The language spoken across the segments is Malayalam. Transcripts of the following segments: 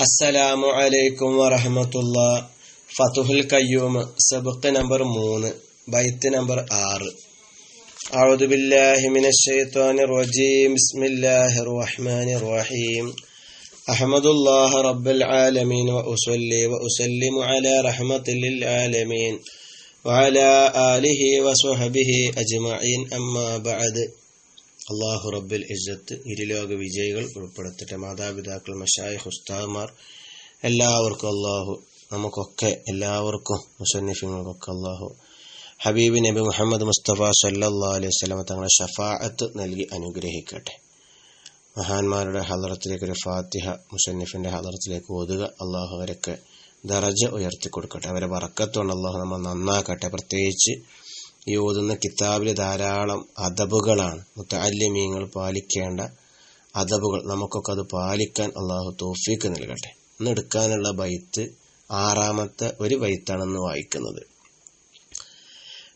അസ്സലാമു അലൈക്കും വറഹമത്തുള്ള ഫതുഹുൽ കയ്യൂം സബക്ക് നമ്പർ മൂന്ന് ബൈത്ത് നമ്പർ ആറ് أعوذ بالله من الشيطان الرجيم بسم الله الرحمن الرحيم أحمد الله رب العالمين وأصلي وأسلم على رحمة للعالمين وعلى آله وصحبه أجمعين أما بعد അള്ളാഹു റബ്ബിൽ ഇസ്സത്ത് ഇരുലോക വിജയികൾ ഉൾപ്പെടുത്തട്ടെ. മാതാപിതാക്കൾ മഷായ് ഹുസ്താമാർ എല്ലാവർക്കും അള്ളാഹു നമുക്കൊക്കെ എല്ലാവർക്കും മുസന്നിഫിങ്ങൾക്കൊക്കെ അള്ളാഹു ഹബീബ് നബി മുഹമ്മദ് മുസ്തഫ സല്ലാ അലൈഹി സ്വലമ തങ്ങളെ ഷഫാഅത്ത് നൽകി അനുഗ്രഹിക്കട്ടെ. മഹാന്മാരുടെ ഹലറത്തിലേക്ക് ഒരു ഫാത്തിഹ മുസന്നിഫിന്റെ ഹലറത്തിലേക്ക് ഓതുക അള്ളാഹു അവരൊക്കെ ദറജ ഉയർത്തി കൊടുക്കട്ടെ അവരെ വറക്കത്തുകൊണ്ട് അള്ളാഹു നമ്മൾ നന്നാക്കട്ടെ. പ്രത്യേകിച്ച് ഈ ഓതുന്ന കിതാബിൽ ധാരാളം അദബുകളാണ് മുത്തല്യമീങ്ങൾ പാലിക്കേണ്ട അദബുകൾ നമുക്കൊക്കെ അത് പാലിക്കാൻ അള്ളാഹു തോഫീക്ക് നൽകട്ടെ ഇന്ന് എടുക്കാനുള്ള ബൈത്ത് ആറാമത്തെ ഒരു ബൈത്താണെന്ന് വായിക്കുന്നത്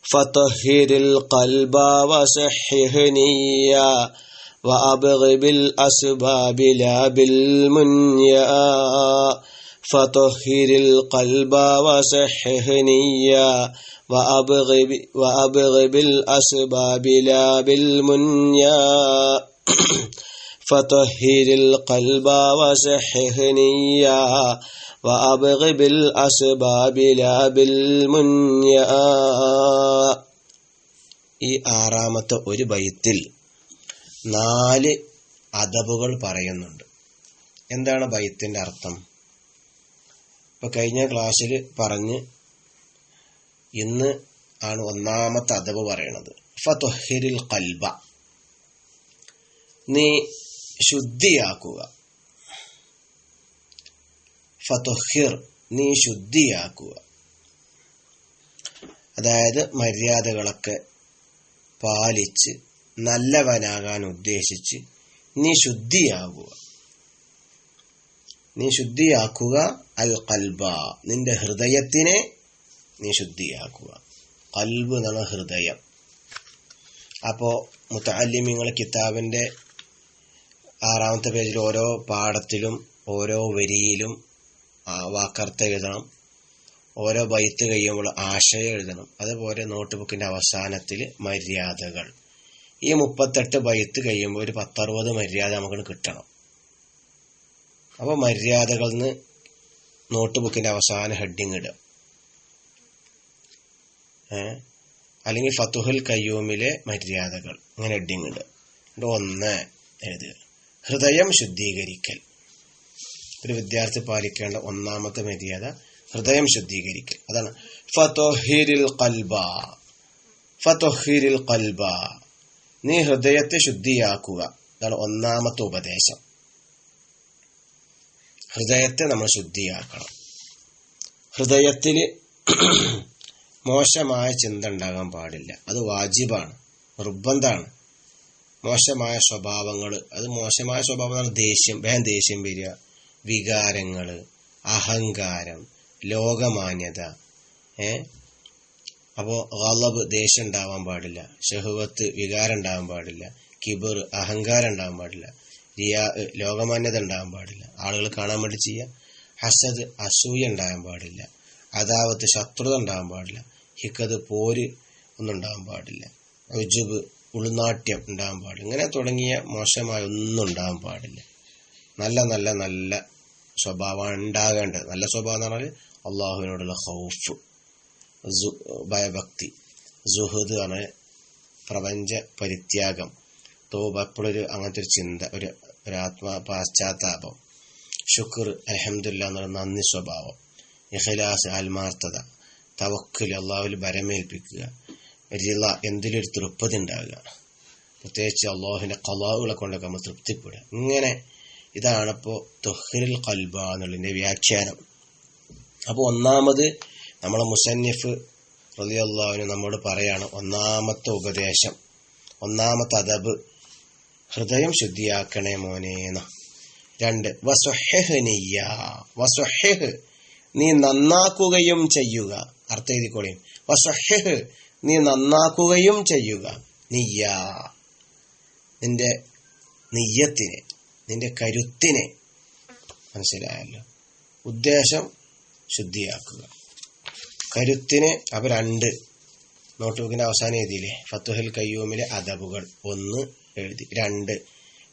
فطهر القلب وصحه نيا وأبغ بالأسباب لا بالمنيا فطهر القلب وصحه نيا وأبغ, وأبغ بالأسباب لا بالمنيا فطهر القلب وصحه نيا وأبغ بالأسباب لا بالمنيا ഈ ആറാമത്തെ ഒരു ബൈത്തിൽ നാല് അദബുകൾ പറയുന്നുണ്ട് എന്താണ് ബൈത്തിന്റെ അർത്ഥം ഇപ്പൊ കഴിഞ്ഞ ക്ലാസ്സിൽ പറഞ്ഞ് ഇന്ന് ആണ് ഒന്നാമത്തെ അദബ് പറയണത്. ഫതൊഹിരിൽ കൽബ നീ ശുദ്ധിയാക്കുക. ഫതൊഹിർ നീ ശുദ്ധിയാക്കുക. അതായത് മര്യാദകളൊക്കെ പാലിച്ച് നല്ലവനാകാൻ ഉദ്ദേശിച്ച് നീ ശുദ്ധിയാകുക നീ ശുദ്ധിയാക്കുക അൽ കൽബ നിന്റെ ഹൃദയത്തിനെ നീ ശുദ്ധിയാക്കുക. കൽബ് എന്നാണ് ഹൃദയം. അപ്പോൾ മുത്താലിമിങ്ങൾ കിതാബിന്റെ ആറാമത്തെ പേജിൽ ഓരോ പാഠത്തിലും ഓരോ വരിയിലും വാക്കർത്ത എഴുതണം. ഓരോ ബൈത്ത് കഴിയുമ്പോൾ ആശയം എഴുതണം. അതുപോലെ നോട്ട് ബുക്കിന്റെ അവസാനത്തിൽ മര്യാദകൾ. ഈ മുപ്പത്തെട്ട് ബൈത്ത് കഴിയുമ്പോൾ ഒരു പത്തറുപത് മര്യാദ നമുക്ക് കിട്ടണം. അപ്പോൾ മര്യാദകളിൽ നിന്ന് നോട്ട് ബുക്കിന്റെ അവസാന ഹെഡിങ് ഇടുക. അല്ലെങ്കിൽ ഫത്തുഹുൽ കയ്യൂമിലെ മര്യാദകൾ. അങ്ങനെ ഹെഡിങ് ഉണ്ട് ഒന്ന് എഴുതുക. ഹൃദയം ശുദ്ധീകരിക്കൽ. ഒരു വിദ്യാർത്ഥി പാലിക്കേണ്ട ഒന്നാമത്തെ മര്യാദ ഹൃദയം ശുദ്ധീകരിക്കൽ. അതാണ്. ഫത്തോഹിരിൽ കൽബ ഫത്തോഹിരിൽ കൽബ നീ ഹൃദയത്തെ ശുദ്ധിയാക്കുക. അതാണ് ഒന്നാമത്തെ ഉപദേശം. ഹൃദയത്തെ നമ്മൾ ശുദ്ധിയാക്കണം. ഹൃദയത്തിൽ മോശമായ ചിന്ത ഉണ്ടാകാൻ പാടില്ല. അത് വാജിബാണ് നിർബന്ധമാണ്. മോശമായ സ്വഭാവങ്ങൾ അത് മോശമായ സ്വഭാവം ദേഷ്യം വേഗം ദേഷ്യം വരിക. വികാരങ്ങൾ അഹങ്കാരം ലോകമാന്യത ഏ? അപ്പോൾ ഗളബ് ദേഷ്യം ഉണ്ടാവാൻ പാടില്ല ഷഹുവത്ത് വികാരം ഉണ്ടാവാൻ പാടില്ല കിബർ അഹങ്കാരം ഉണ്ടാവാൻ പാടില്ല റിയാ ലോകമാന്യത ഉണ്ടാവാൻ പാടില്ല ആളുകൾ കാണാൻ വേണ്ടി ചെയ്യുക. ഹസദ് അസൂയ ഉണ്ടാകാൻ പാടില്ല അതാവത്ത് ശത്രുത ഉണ്ടാകാൻ പാടില്ല ഹിക്കത് പോര് ഒന്നും ഉണ്ടാകാൻ പാടില്ല. രുജുബ് ഉൾനാട്യം ഉണ്ടാകാൻ പാടില്ല. ഇങ്ങനെ തുടങ്ങിയ മോശമായ ഒന്നും ഉണ്ടാകാൻ പാടില്ല. നല്ല നല്ല നല്ല സ്വഭാവമാണ് ഉണ്ടാകേണ്ടത്. നല്ല സ്വഭാവം എന്ന് പറഞ്ഞാൽ അള്ളാഹുവിനോടുള്ള ഹൗഫ് ഭയഭക്തി സുഹൃദ് ആണ് പ്രപഞ്ച പരിത്യാഗം തോബ എപ്പോഴൊരു അങ്ങനത്തെ ഒരു ചിന്ത ഒരു ഒരു ആത്മാ പാശ്ചാത്താപം ഷുക്ർ അലഹമില്ല എന്നുള്ള നന്ദി സ്വഭാവം ഇഖലാസ് ആത്മാർത്ഥത. തവക്കൽ അള്ളാഹുവിൽ ബരമേൽപ്പിക്കുക. റിള എന്തിലൊരു തൃപ്തി ഉണ്ടാകുക പ്രത്യേകിച്ച് അള്ളാഹുവിന്റെ കലാവുകളെ കൊണ്ടൊക്കെ നമ്മൾ തൃപ്തിപ്പെടുക. ഇങ്ങനെ ഇതാണിപ്പോൾ തൊഹ്റിൽ കൽബ എന്നുള്ളതിന്റെ വ്യാഖ്യാനം. അപ്പോൾ ഒന്നാമത് നമ്മളെ മുസന്നിഫ് റലി അള്ളാഹുവിന് നമ്മോട് പറയാണ് ഒന്നാമത്തെ ഉപദേശം ഒന്നാമത്തെ അദബ് ഹൃദയം ശുദ്ധിയാക്കണേ മോനേന രണ്ട് വസ്വഹ് നീ നന്നാക്കുകയും ചെയ്യുക. അർത്ഥം എഴുതിക്കോളിയും വസഹ് നീ നന്നാക്കുകയും ചെയ്യുക. നീയ നിന്റെ നെയ്യത്തിനെ നിന്റെ കരുത്തിനെ. മനസ്സിലായല്ലോ? ഉദ്ദേശം ശുദ്ധിയാക്കുക. കരുത്തിന് അവ രണ്ട് നോട്ട് ബുക്കിന്റെ അവസാനം എഴുതിയില്ലേ? ഫത്തുഹൽ കയ്യൂമിലെ അദബുകൾ. ഒന്ന് എഴുതി. രണ്ട്.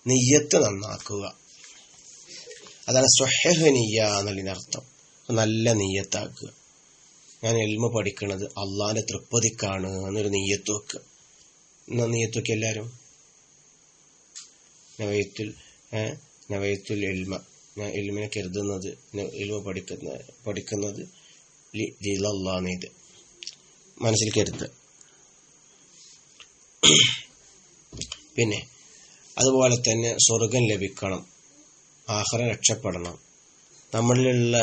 നെയ്യത്ത് നന്നാക്കുക. അതാണ് സ്വഹനീയ എന്നുള്ളതിനർത്ഥം. നല്ല നെയ്യത്താക്കുക. ഞാൻ എൽമ പഠിക്കുന്നത് അള്ളാന്റെ തൃപ്പതിക്കാണ് എന്നൊരു നെയ്യത്ത് വെക്കുക എന്നാ നെയ്യത്ത് വെക്കുക എല്ലാവരും നവയത്തുൽ നവയത്തുൽ എൽമ. ഞാൻ എൽമിനെ കരുതുന്നത് എൽമ പഠിക്കുന്ന പഠിക്കുന്നത് ഇത് മനസ്സിൽ കരുതുക. പിന്നെ അതുപോലെ തന്നെ സ്വർഗം ലഭിക്കണം ആഹ്റ രക്ഷപ്പെടണം. നമ്മളിലുള്ള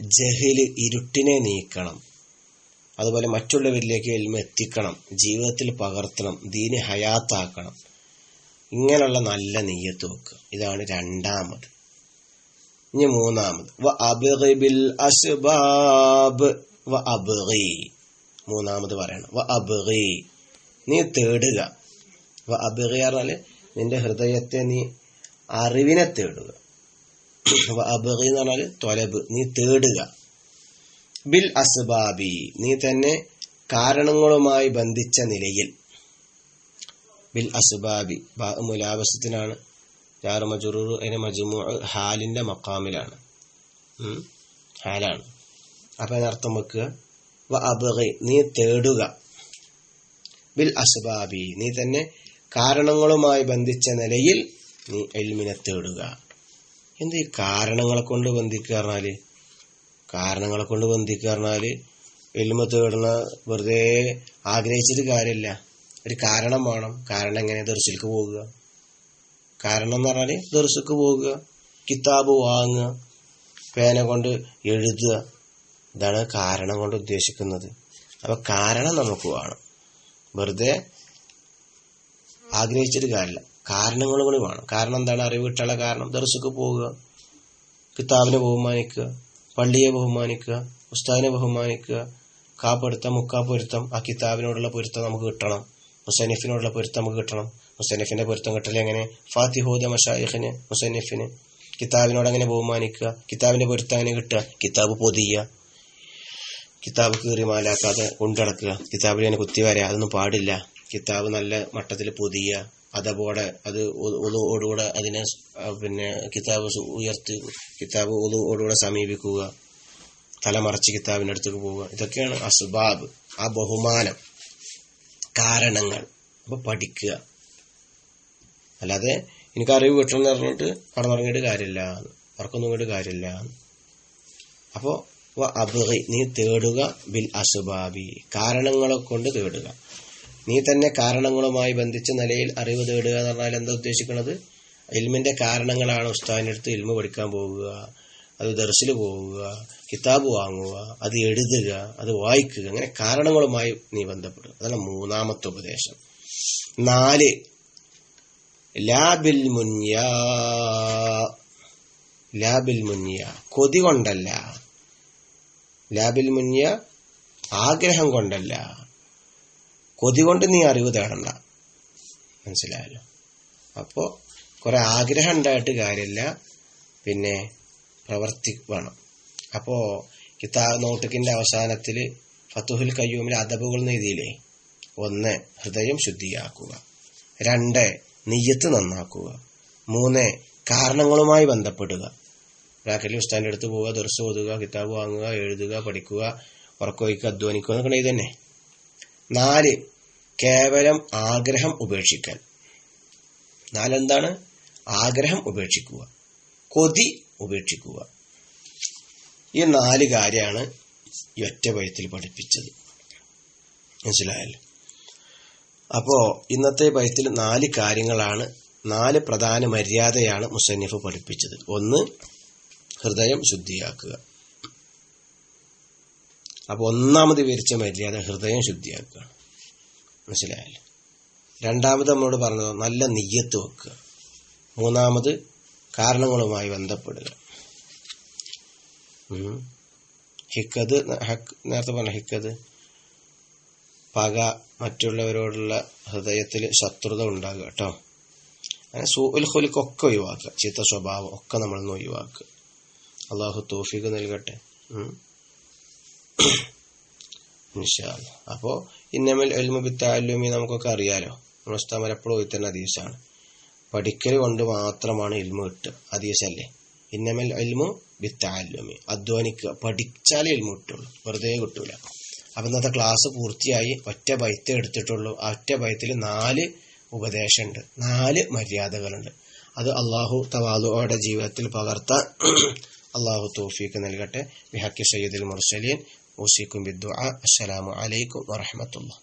ജഹിൽ ഇരുട്ടിനെ നീക്കണം. അതുപോലെ മറ്റുള്ളവരിലേക്ക് എൽമ എത്തിക്കണം. ജീവിതത്തിൽ പകർത്തണം. ദീന് ഹയാത്താക്കണം. ഇങ്ങനെയുള്ള നല്ല നെയ്യത്ത് വെക്കുക. ഇതാണ് രണ്ടാമത്. ഇനി മൂന്നാമത്. അസ്ബാബ്. മൂന്നാമത് പറയണം. വ അബി നീ തേടുക. വ അബ്ഗി പറഞ്ഞാൽ നിന്റെ ഹൃദയത്തെ നീ അറിവിനെ തേടുക. എന്ന് പറഞ്ഞാൽ തൊലബ്. നീ തേടുക. ബിൽ അസ്ബാബി. നീ തന്നെ കാരണങ്ങളുമായി ബന്ധിച്ച നിലയിൽ. ബിൽ അസ്ബാബി. മുലാബസത്തിനാണ് ജാറു മജുറൂർ അതിന് മജുമു ഹാലിന്റെ മക്കാമിലാണ് ഹാലാണ്. അപ്പൊ അതിനർത്ഥം വെക്കുക. വ നീ തേടുക. ബിൽ അസ്ബാബി. നീ തന്നെ കാരണങ്ങളുമായി ബന്ധിച്ച നിലയിൽ നീ എൽമിനെ തേടുക. എന്ത് ഈ കാരണങ്ങളെ കൊണ്ട് ബന്ധിക്കുക പറഞ്ഞാൽ? കാരണങ്ങളെ കൊണ്ട് ബന്ധിക്കുക പറഞ്ഞാൽ എൽമ തേടുന്ന വെറുതെ ആഗ്രഹിച്ചിട്ട് കാര്യമില്ല. ഒരു കാരണം വേണം. കാരണം എങ്ങനെ ദർശിലേക്ക് പോകുക? കാരണം എന്ന് പറഞ്ഞാൽ ദർശക്ക് പോകുക കിതാബ് വാങ്ങുക പേന കൊണ്ട് എഴുതുക. ഇതാണ് കാരണം കൊണ്ട് ഉദ്ദേശിക്കുന്നത്. അപ്പൊ കാരണം നമുക്ക് വേണം. വെറുതെ ആഗ്രഹിച്ചിട്ട് കാര്യമില്ല. വേണം കാരണം എന്താണ്? അറിവ് കിട്ടാനുള്ള കാരണം. ദർശക്ക് പോവുക കിതാബിനെ ബഹുമാനിക്കുക പള്ളിയെ ബഹുമാനിക്കുക ഉസ്താദിനെ ബഹുമാനിക്കുക കാപ്പൊരുത്തം മുക്കാ പൊരുത്തം ആ കിതാബിനോടുള്ള പൊരുത്തം നമുക്ക് കിട്ടണം. മുസനിഫിനോടുള്ള പൊരുത്തം നമുക്ക് കിട്ടണം. മുസന്നിഫിന്റെ പൊരുത്തം കിട്ടലേ എങ്ങനെ? ഫാത്തിഹോദ മഷായിഖിന് മുസന്നിഫിന്. കിതാബിനോട് അങ്ങനെ ബഹുമാനിക്കുക? കിതാബിന്റെ പൊരുത്തം അങ്ങനെ കിട്ടുക? കിതാബ് പൊതിയുക. കിതാബ് കീറി മാലാക്കാതെ കൊണ്ടടക്കുക കിതാബിൽ അങ്ങനെ കുത്തി വരാ അതൊന്നും പാടില്ല. കിതാബ് നല്ല മട്ടത്തിൽ പൊതിയുക. അതപോടെ അത് ഒതുവോടുകൂടെ അതിനെ പിന്നെ കിതാബ് ഉയർത്തി കിതാബ് ഒതുവോടുകൂടെ സമീപിക്കുക തലമറച്ച് കിതാബിന്റെ അടുത്തേക്ക് പോവുക. ഇതൊക്കെയാണ് അസുബാബ് ആ ബഹുമാനം കാരണങ്ങൾ. അപ്പൊ പഠിക്കുക. അല്ലാതെ എനിക്ക് അറിവ് കിട്ടണമെന്ന് പറഞ്ഞിട്ട് കാര്യമില്ല. ഉറക്കൊന്നും കൊണ്ട് കാര്യമില്ല. അപ്പോ അബ് നീ തേടുക ബിൽ അസുബാബി. കാരണങ്ങളെ കൊണ്ട് തേടുക. നീ തന്നെ കാരണങ്ങളുമായി ബന്ധിച്ച നിലയിൽ അറിവ് തേടുക എന്ന് പറഞ്ഞാൽ എന്താ ഉദ്ദേശിക്കുന്നത്? ഇൽമിന്റെ കാരണങ്ങളാണ് ഉസ്താദിന്റെ അടുത്ത് ഇൽമ പഠിക്കാൻ പോവുക അത് ദർശിൽ പോവുക കിതാബ് വാങ്ങുക അത് എഴുതുക അത് വായിക്കുക അങ്ങനെ കാരണങ്ങളുമായി നീ ബന്ധപ്പെടുക. അതാണ് മൂന്നാമത്തെ ഉപദേശം. നാല് ലാബിൽ മുന്യ ലാബിൽ മുന്യ കൊതി കൊണ്ടല്ല. ലാബിൽ മുന്യ ആഗ്രഹം കൊണ്ടല്ല. കൊതി കൊണ്ട് നീ അറിവ് തേടണ്ട. മനസ്സിലായല്ലോ? അപ്പോ കുറെ ആഗ്രഹം ഉണ്ടായിട്ട് കാര്യമില്ല. പിന്നെ പ്രവർത്തി വേണം അപ്പോ കിതാ നോട്ടുക്കിന്റെ അവസാനത്തിൽ ഫത്തുഹുൽ കയ്യൂമിൽ അദബുകൾ എഴുതിയില്ലേ? ഒന്ന് ഹൃദയം ശുദ്ധിയാക്കുക. രണ്ട് നെയ്യത്ത് നന്നാക്കുക. മൂന്ന് കാരണങ്ങളുമായി ബന്ധപ്പെടുക. ബ്രാക്കറ്റിൽ ഉസ്താന്റെ അടുത്ത് പോവുക ദർശ ഓതുക കിതാബ് വാങ്ങുക എഴുതുക പഠിക്കുക ഉറക്കൊഴിക്കുക അധ്വാനിക്കുക എന്നൊക്കെ ഇത് തന്നെ നാല് കേവലം ആഗ്രഹം ഉപേക്ഷിക്കൽ നാലെന്താണ്? ആഗ്രഹം ഉപേക്ഷിക്കുക. കൊതി ഉപേക്ഷിക്കുക. ഈ നാല് കാര്യമാണ് ഈ ഒറ്റ പയത്തിൽ പഠിപ്പിച്ചത്. മനസ്സിലായല്ലോ? അപ്പോ ഇന്നത്തെ പയത്തിൽ നാല് കാര്യങ്ങളാണ് നാല് പ്രധാന മര്യാദയാണ് മുസന്നിഫ് പഠിപ്പിച്ചത്. ഒന്ന് ഹൃദയം ശുദ്ധിയാക്കുക. അപ്പൊ ഒന്നാമത് വിവരിച്ച മര്യാദ ഹൃദയം ശുദ്ധിയാക്കുക. മനസ്സിലായല്ലോ? രണ്ടാമത് നമ്മളോട് പറഞ്ഞത് നല്ല നെയ്യത്ത് വെക്കുക. മൂന്നാമത് കാരണങ്ങളുമായി ബന്ധപ്പെടുക. ഹിക്കത് നേരത്തെ പറഞ്ഞ ഹിക്കത് പക മറ്റുള്ളവരോടുള്ള ഹൃദയത്തിൽ ശത്രുത ഉണ്ടാകുക കേട്ടോ. അങ്ങനെ സൂൽ ഹൊലിക്കൊക്കെ ഒഴിവാക്കുക. ചീത്ത സ്വഭാവം ഒക്കെ നമ്മളൊന്ന് ഒഴിവാക്കുക. അള്ളാഹു തോഫിക്ക് നൽകട്ടെ. അല്ലാ. അപ്പോ ഇന്നമൽ എൽമു ബിത്താലുമി നമുക്കൊക്കെ അറിയാലോ. മുസ്താമൽ എപ്പോഴും തന്നെ ഹദീസാണ്. പഠിക്കൽ കൊണ്ട് മാത്രമാണ് ഇൽമു കിട്ടുക. ഹദീസല്ലേ? ഇന്നമൽ എൽമു ബിത്താലുമി അധ്വാനിക്കുക. പഠിച്ചാലേ ഇൽമു കിട്ടുള്ളൂ. വെറുതെ കിട്ടൂല. അപ്പൊ ഇന്നത്തെ ക്ലാസ് പൂർത്തിയായി. ഒറ്റ ബൈത്ത് എടുത്തിട്ടുള്ളൂ. ആ ഒറ്റ ബൈത്തിൽ നാല് ഉപദേശമുണ്ട്. നാല് മര്യാദകളുണ്ട്. അത് അള്ളാഹു തവാദുവയുടെ ജീവിതത്തിൽ പകർത്താൻ അള്ളാഹു തോഫീക്ക് നൽകട്ടെ. ബിഹക്കി സയ്യദുൽ മുർസലീൻ. ഊസിക്കും ബിദ്ദുആ അസ്സലാമു അലൈക്കും വറഹ്മത്തുള്ളാഹി